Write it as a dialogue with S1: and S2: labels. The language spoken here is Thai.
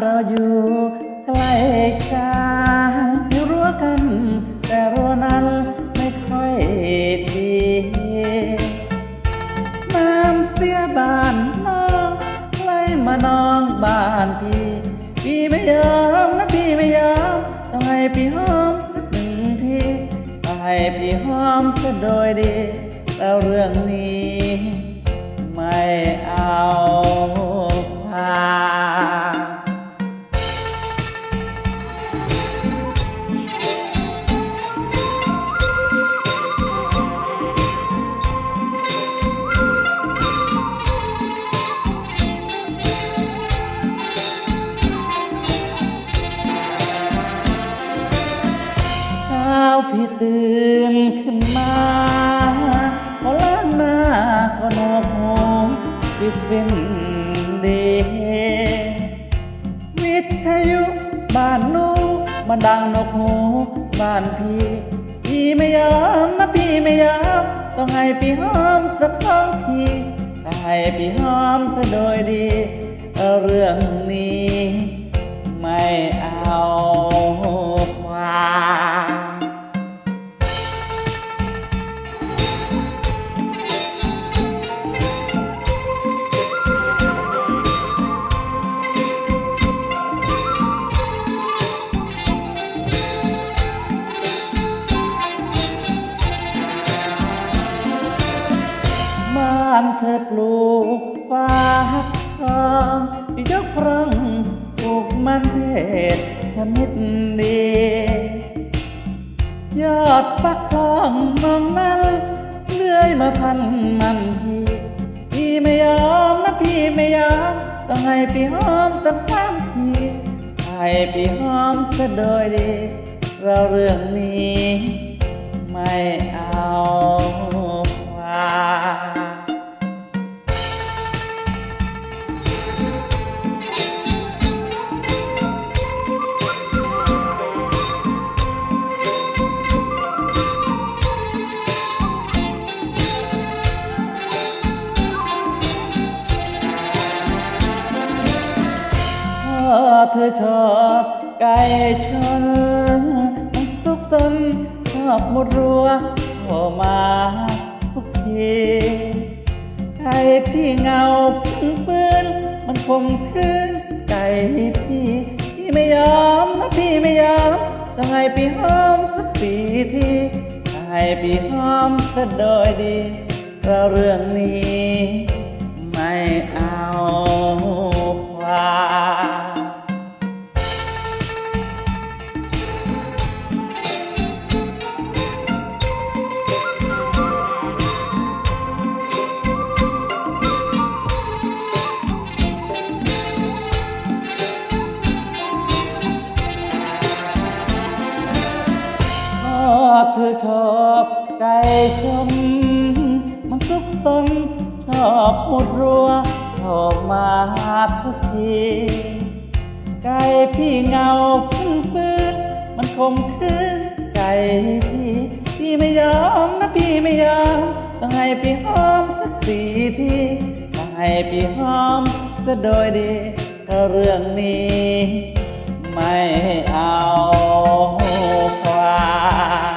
S1: เราอยู่ใกล้กันอยู่รั้วกัน แต่รั้วนั้นไม่ค่อยดีน้ำเสียบ้านน้องไหลมานองบ้านพี่พี่ไม่ยอมนะพี่ไม่ยอมต้องให้พี่หอมสักหนึ่งทีต้องให้พี่หอมซะโดยดีแล้วเรื่องนี้ ไม่เอาความ พี่ตื่นขึ้นมาพอล้างหน้าก็นอกหูพี่สิ้นดีวิทยุบ้านนูมาดังนกหูบ้านพี่ พี่ไม่ยอมนะพี่ไม่ยอมต้องให้พี่หอมสักสองทีให้พี่หอมซะโดยดี เรื่องนี้ไม่เอา เธอปลูกฟ้าทองยกพร่องปลูกมันเทศชนิดดี ยอดฟักทองมองนั้นเลื่อยมาพันมันพี่พี่ไม่ยอมนะพี่ไม่ยอมต้องให้พี่หอมสักสามทีให้พี่หอมซะโดยดี เราเรื่องนี้ไม่เอาความ เธอชอบไก่ชนสุกสนชอบหมดรัวโผล่มาทุกทีไก่พี่เงาพึ่งปืนมันคมคืนไก่พี่พี่ไม่ยอมนะพี่ไม่ยอมต้องให้พี่หอมสักสี่ทีให้พี่หอมซะโดยดีเราเรื่องนี้ไม่เอาความ ไก่ชนมันซุกซนชอบหมดรัวชอบมาทุกที ไก่พี่เงาพึ่งฟืนมันคมคืนไก่พี่ พี่ไม่ยอมนะพี่ไม่ยอม ต้องให้พี่หอมสักสี่ทีต้องให้พี่หอมก็โดยดีถ้าเรื่องนี้ ไม่เอาความ